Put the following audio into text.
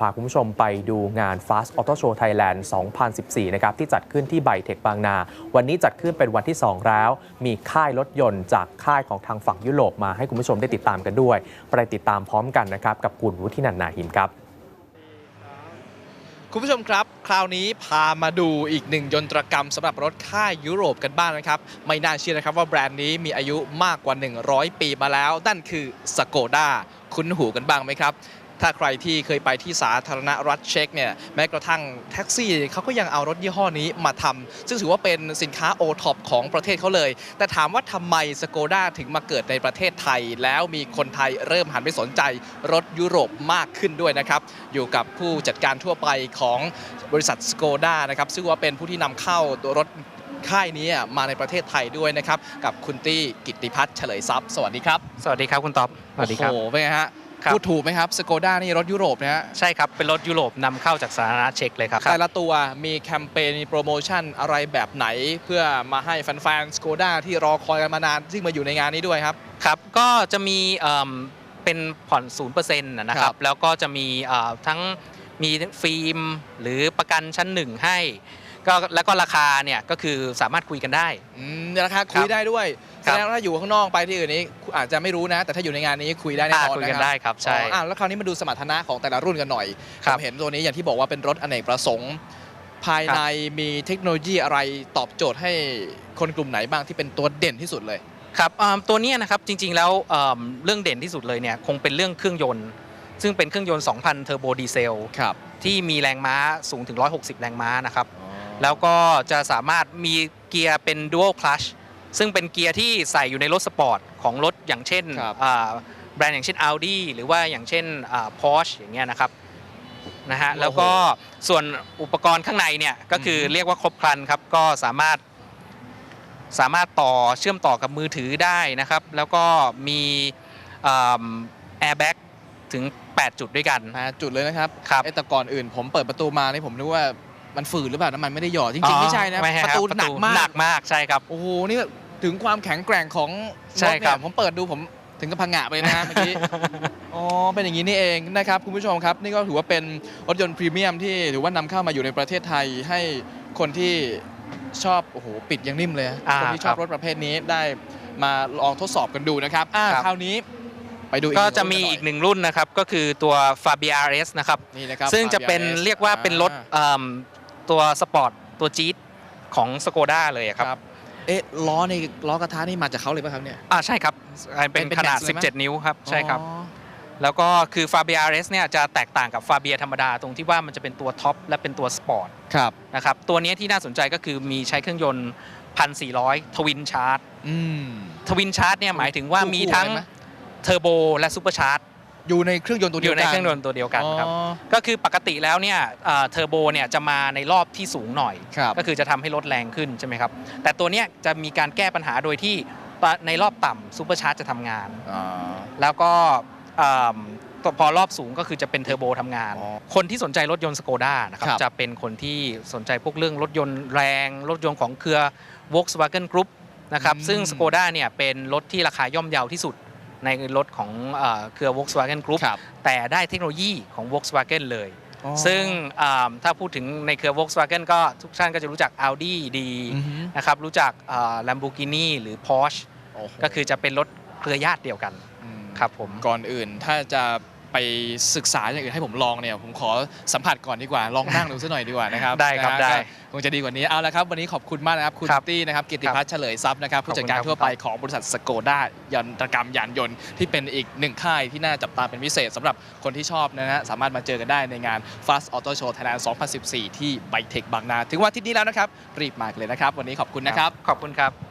พาคุณผู้ชมไปดูงาน Fast Auto Show Thailand 2014 นะครับ ที่จัดขึ้นที่ไบเทคบางนา วันนี้จัดขึ้นเป็นวันที่ 2 แล้ว มีค่ายรถยนต์จากค่ายของทางฝั่งยุโรปมาให้คุณผู้ชมได้ติดตามกันด้วย ไปติดตามพร้อมกันนะครับ กับคุณวุฒินันนาหิมครับ คุณผู้ชมครับ คราวนี้พามาดูอีกหนึ่งยนตรกรรมสำหรับรถค่ายยุโรปกันบ้างนะครับ ไม่น่าเชื่อนะครับว่าแบรนด์นี้มีอายุมากกว่า 100 ปีมาแล้ว นั่นคือสโกด้าคุ้นหูกันบ้างไหมครับ ถ้าใครที่เคยไปที่สาธารณรัฐเช็กเนี่ยแม้กระทั่งแท็กซี่เขาก็ยังเอารถยี่ห้อนี้มาทำซึ่งถือว่าเป็นสินค้าโอท็อปของประเทศเขาเลย แต่ถามว่าทำไมสโกด้าถึงมาเกิดในประเทศไทย แล้วมีคนไทยเริ่มหันไปสนใจรถยุโรปมากขึ้นด้วยนะครับ อยู่กับผู้จัดการทั่วไปของบริษัทสโกด้านะครับซึ่งว่าเป็นผู้ที่นำเข้าตัวรถค่ายนี้มาในประเทศไทยด้วยนะครับ กับคุณตี้กิตติพัฒน์เฉลยทรัพย์ สวัสดีครับ สวัสดีครับคุณต๊อบสวัสดีครับโอ้โหเป็นไงฮะครับ พูดถูกไหมครับสโกด้านี่รถยุโรปนะฮะใช่ครับ เป็นรถยุโรปนำเข้าจากสาธารณรัฐเช็กเลยครับ แต่ละตัวมีแคมเปญมีโปรโมชั่นอะไรแบบไหน เพื่อมาให้แฟนๆสโกด้าที่รอคอยกันมานานซึ่งมาอยู่ในงานนี้ด้วยครับ ครับ ก็จะมีเอิ่มเป็นผ่อน 0%นะคครัรับบแล้วก็จะมีเอ่อทั้งมีฟิล์มหรือประกันชั้นหนึ่งให้ ก็แล้วก็ราคาเนี่ยก็คือสามารถคุยกันได้ อืมราคาคุยได้ด้วยคแสรับดงว่าถ้าอยู่ข้างนอกไปที่อื่นนี้อาจจะไม่รู้นะ แต่ถ้าอยู่ในงานนี้คุยได้แน่นอนคุยนะกันครับได้ครับใช่อ๋ออะแล้วคราวนี้มาดูสมรรถนะของแต่ละรุ่นกันหน่อยครัผบมเห็นตัวนี้อย่างที่บอกว่าเป็นรถอเนกประสงค์ ภายในมีเทคโนโลยีอะไรตอบโจทย์ให้คนกลุ่มไหนบ้างที่เป็นตัวเด่นที่สุดเลยครับอ่าตัวเนี้ยนะครับจริงๆแล้วเอิ่มเรื่องเด่นที่สุดเลยเนี่ยคงเป็นเรื่องเครื่องยนต์ ซึ่งเป็นเครื่องยนต์ 2,000 เทอร์โบดีเซลครับที่มีแรงม้าสูงถึง 160 แรงม้านะครับ แล้วก็จะสามารถมีเกียร์เป็น dual clutch ซึ่งเป็นเกียร์ที่ใส่อยู่ในรถสปอร์ตของรถอย่างเช่นครับอ่าแบรนด์อย่างเช่น Audi หรือว่าอย่างเช่นอ่า Porsche อย่างเงี้ยนะครับนะฮะแล้วก็ส่วนอุปกรณ์ข้างในเนี่ยก็คือเรียกว่าครบครันครับก็สามารถสามารถต่อเชื่อมต่อกับมือถือได้นะครับ แล้วก็มีแอร์แบ็กถึง 8 จุดด้วยกันมาจุดเลยนะครับครับไอ้แต่ก่อนอื่นผมเปิดประตูมานี่ผมนึกว่า มันฝืดหรือเปล่าน้ำมันไม่ได้หยอดจริงๆไม่ใช่นะไม่ใช่ปคระบตูหนักมาหนักกมากใช่ครับโอ้โหนี่ถึงความแข็งแกร่งของใช่รถคเนี่รัยบผมเปิดดูผมถึงกับพังงะไปนะฮะเมื่อกี้ อ๋อ เป็นอย่างนี้นี่เองนะครับ คุณผู้ชมครับ นี่ก็ถือว่าเป็นรถยนต์พรีเมียมที่ถือว่านำเข้ามาอยู่ในประเทศไทยให้คนที่ชอบ โอ้โห ปิดยังนิ่มเลยอ่าคนที่ชอบครับรถประเภทนี้ได้มาลองทดสอบกันดูนะครับอ่าครับคราวนี้ไปดูอีกก็จะรุ่นมีนหน่ยอีกหนึ่งรุ่นนะครับ ก็คือตัว Fabia RS นะครับนี่นะครับซึ่งจะเป็น Fabia S เรียกว่าเป็นรถอ่าเอิ่ม ตัวสปอร์ตตัวจี๊ดของสโ o ด้าเลยอะครับ ครับ เอ๊ะล้อในล้อกระทะนี่มาจากเขาเลยป่ะครับเนี่ย อ่าใช่ครับเป็นเป็นขนาดเป็น Max เลยไหม 17 นิ้วครับ ใช่ครับ อ๋อแล้วก็คือ Fabia RS เนี่ยจะแตกต่างกับ Fabia ธรรมดาตรงที่ว่ามันจะเป็นตัวท็อปและเป็นตัวสปอร์ตครับ นะครับตัวเนี้ยที่น่าสนใจก็คือมีใช้เครื่องยนต์ 1,400 ทวินชาร์จอืม ทวินชาร์จเนี่ยหมายถึงว่ามีทั้งคู่ๆเลยไหม เทอร์โบและซูเปอร์ชาร์จ อยู่ในเครื่องยนต์ตัวอเดียวยู่กันในเครื่องยนต์ตัวเดียวกันครับ อ๋อ ก็คือปกติแล้วเนี่ยเอ่อเทอร์โบเนี่ยจะมาในรอบที่สูงหน่อย ครับ ก็คือจะทำให้รถแรงขึ้นใช่ไหมครับ แต่ตัวเนี้ยจะมีการแก้ปัญหาโดยที่ในรอบต่ำซูเปอร์ชาร์จจะทำงาน อ่า แล้วก็เอิ่มตัวพอรอบสูงก็คือจะเป็นเทอร์โบทำงาน อ๋อคนที่สนใจรถยนต์สโกด้านะครับครับจะเป็นคนที่สนใจพวกเรื่องรถยนต์แรง รถยนต์ของเครือ Volkswagen Group นะครับ อืม ซึ่งสโกด้าเนี่ยเป็นรถที่ราคาย่อมเยาที่สุด ในรถของเอ่อเครือ Volkswagen Group ครับแต่ได้เทคโนโลยีของ Volkswagen เลยอ๋อซึ่งอ่าถ้าพูดถึงในเครือ Volkswagen ก็ทุกท่านก็จะรู้จัก Audi ดีอือฮึนะครับรู้จักอ่า Lamborghini หรือ Porsche โอ้โหก็คือจะเป็นรถเครือญาติเดียวกันอืมครับผมก่อนอื่นถ้าจะ ไปศึกษาอย่างอื่นให้ผมลองเนี่ยผมขอสัมผัสก่อนดีกว่าลองนั่งดูซะหน่อยดีกว่านะครับได้ครับนะฮะได้ก็คงจะดีกว่านี้เอาละครับวันนี้ขอบคุณมากนะครับคุณครับตี้นะครับกิติพัฒน์เฉลยทรัพย์นะครับขอบผู้คุณจัดการครับทั่วไปของบริษัทสโกด้ายนตรกรรมยานยนต์ที่เป็นอีกหนึ่งค่ายที่น่าจับตาเป็นพิเศษสำหรับคนที่ชอบนะฮะสามารถมาเจอกันได้ในงาน Fast Auto Show Thailand 2014 ที่ไบเทคบางนา ถึงวันอาทิตย์นี้แล้วนะครับรีบมากันเลยนะครับ วันนี้ขอบคุณนะครับ ขอบคุณครับ